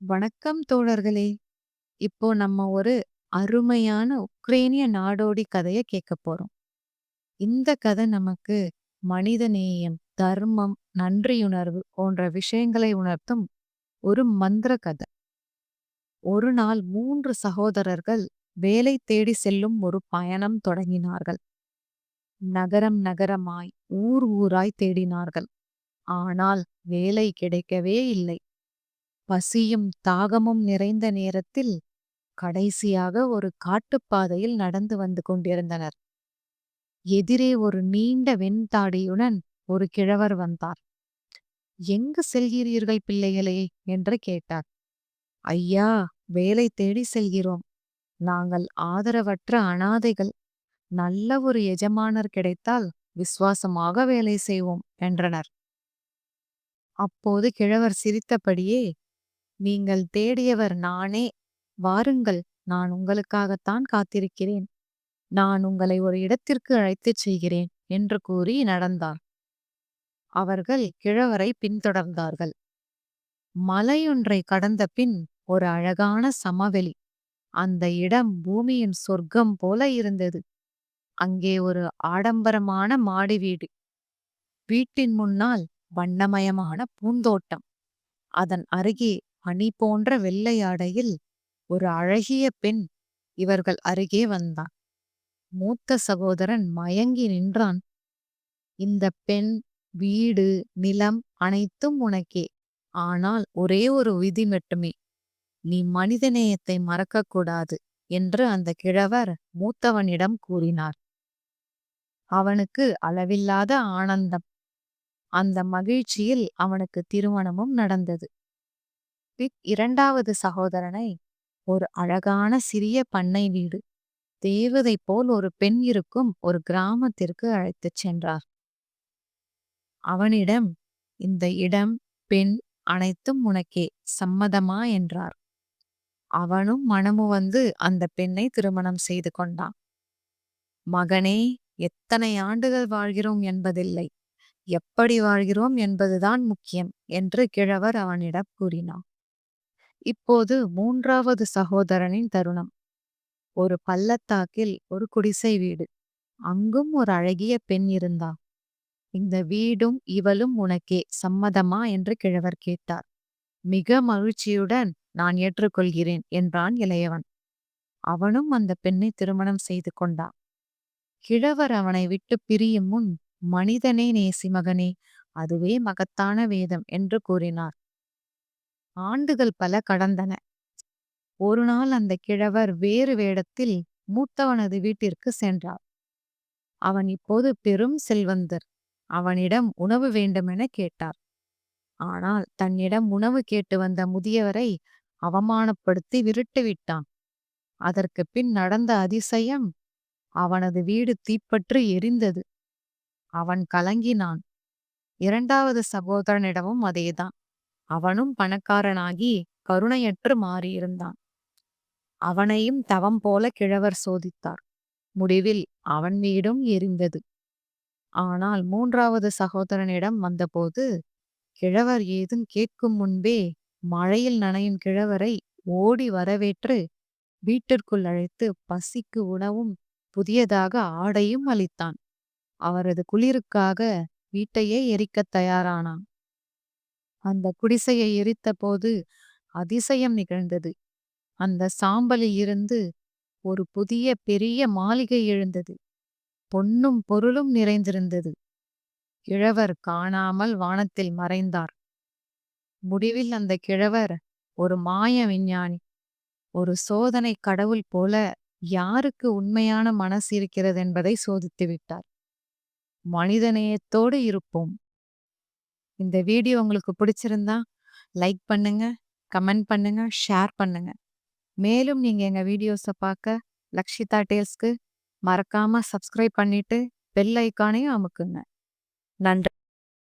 வணக்கம் தோழர்களே! இப்போ நம்ம ஒரு அருமையான உக்ரேனிய நாடோடி கதையை கேட்கப் போறோம். இந்த கதை நமக்கு மனிதநேயம், தர்மம், நன்றியுணர்வு போன்ற விஷயங்களை உணர்த்தும் ஒரு மந்திர கதை. ஒரு நாள் மூன்று சகோதரர்கள் வேலை தேடி செல்லும் ஒரு பயணம் தொடங்கினார்கள். நகரம் நகரமாய், ஊர் ஊராய் தேடினார்கள். ஆனால் வேலை கிடைக்கவே இல்லை. பசியும் தாகமும் நிறைந்த நேரத்தில் கடைசியாக ஒரு காட்டுப்பாதையில் நடந்து வந்து கொண்டிருந்தனர். எதிரே ஒரு நீண்ட வெண்தாடியுடன் ஒரு கிழவர் வந்தார். எங்கு செல்கிறீர்கள் பிள்ளைகளே என்று கேட்டார். ஐயா வேலை தேடி செல்கிறோம். நாங்கள் ஆதரவற்ற அனாதைகள். நல்ல ஒரு எஜமானர் கிடைத்தால் விசுவாசமாக வேலை செய்வோம் என்றனர். அப்போது கிழவர் சிரித்தபடியே நீங்கள் தேடியவர் நானே. வாருங்கள் நான் உங்களுக்காகத்தான் காத்திருக்கிறேன். நான் உங்களை ஒரு இடத்திற்கு அழைத்துச் செய்கிறேன் என்று கூறி நடந்தார். அவர்கள் கிழவரை பின்தொடர்ந்தார்கள். மலையொன்றை கடந்த பின் ஒரு அழகான சமவெளி. அந்த இடம் பூமியின் சொர்க்கம் போல இருந்தது. அங்கே ஒரு ஆடம்பரமான மாடி வீடு. வீட்டின் முன்னால் வண்ணமயமான பூந்தோட்டம். அதன் அருகே அணி போன்ற வெள்ளை ஆடையில் ஒரு அழகிய பெண் இவர்கள் அருகே வந்தான். மூத்த சகோதரன் மயங்கி நின்றான். இந்த பெண் வீடு நிலம் அனைத்தும் உனக்கே. ஆனால் ஒரே ஒரு விதி மட்டுமே. நீ மனிதநேயத்தை மறக்கக்கூடாது என்று அந்த கிழவர் மூத்தவனிடம் கூறினார். அவனுக்கு அளவில்லாத ஆனந்தம். அந்த மகிழ்ச்சியில் அவனுக்கு திருமணமும் நடந்தது. பிக் இரண்டாவது சகோதரனை ஒரு அழகான சிறிய பண்ணை வீடு தேவதை போல் ஒரு பெண் இருக்கும் ஒரு கிராமத்திற்கு அழைத்துச் சென்றார். அவனிடம் இந்த இடம் பெண் அனைத்தும் உனக்கே சம்மதமா? என்றார். அவனும் மனமு வந்து அந்த பெண்ணை திருமணம் செய்து கொண்டான். மகனே எத்தனை ஆண்டுகள் வாழ்கிறோம் என்பதில்லை. எப்படி வாழ்கிறோம் என்பதுதான் முக்கியம் என்று கிழவர் அவனிடம் கூறினான். இப்போது மூன்றாவது சகோதரனின் தருணம். ஒரு பள்ளத்தாக்கில் ஒரு குடிசை வீடு. அங்கும் ஒரு அழகிய பெண் இருந்தா. இந்த வீடும் இவளும் உனக்கே சம்மதமா? என்று கிழவர் கேட்டார். மிக மகிழ்ச்சியுடன் நான் ஏற்றுக்கொள்கிறேன் என்றான் இளையவன். அவனும் அந்த பெண்ணை திருமணம் செய்து கொண்டான். கிழவர் அவனை விட்டு பிரியும் முன் மனிதனே நேசி மகனே அதுவே மகத்தான வேதம் என்று கூறினார். ஆண்டுகள் பல கடந்தன. ஒரு நாள் அந்த கிழவர் வேறு வேடத்தில் மூத்தவனது வீட்டிற்கு சென்றார். அவன் இப்போது பெரும் செல்வந்தர். அவனிடம் உணவு வேண்டுமென கேட்டார். ஆனால் தன்னிடம் உணவு கேட்டு வந்த முதியவரை அவமானப்படுத்தி விரட்டுவிட்டான் அதற்கு பின் நடந்த அதிசயம் அவனது வீடு தீப்பற்று எரிந்தது. அவன் கலங்கினான். இரண்டாவது சகோதரனிடமும் அதேதான். அவனும் பணக்காரனாகி கருணையற்று மாறியிருந்தான். அவனையும் தவம் போல கிழவர் சோதித்தார். முடிவில் அவன் வீடும் எரிந்தது. ஆனால் மூன்றாவது சகோதரனிடம் வந்தபோது கிழவர் ஏதும் கேட்கும் முன்பே மழையில் நனையும் கிழவரை ஓடி வரவேற்று வீட்டிற்குள் அழைத்து பசிக்கு உணவும் புதியதாக ஆடையும் அளித்தான். அவரது குளிருக்காக வீட்டையே எரிக்கத் தயாரானான். அந்த குடிசையை எரித்தபோது அதிசயம் நிகழ்ந்தது. அந்த சாம்பலில் இருந்து ஒரு புதிய பெரிய மாளிகை எழுந்தது. பொன்னும் பொருளும் நிறைந்திருந்தது. கிழவர் காணாமல் வானத்தில் மறைந்தார். முடிவில் அந்த கிழவர் ஒரு மாய விஞ்ஞானி. ஒரு சோதனை கடவுள் போல யாருக்கு உண்மையான மனசு இருக்கிறது என்பதை சோதித்து விட்டார். மனிதநேயத்தோடு இருப்போம். இந்த வீடியோ உங்களுக்கு பிடிச்சிருந்தா லைக் பண்ணுங்க கமெண்ட் பண்ணுங்க ஷேர் பண்ணுங்க. மேலும் நீங்க எங்க வீடியோஸை பார்க்க லக்ஷிதா டேல்ஸ்க்கு மறக்காம சப்ஸ்கிரைப் பண்ணிட்டு பெல் ஐக்கானையும் அமுக்குங்க. நன்றி.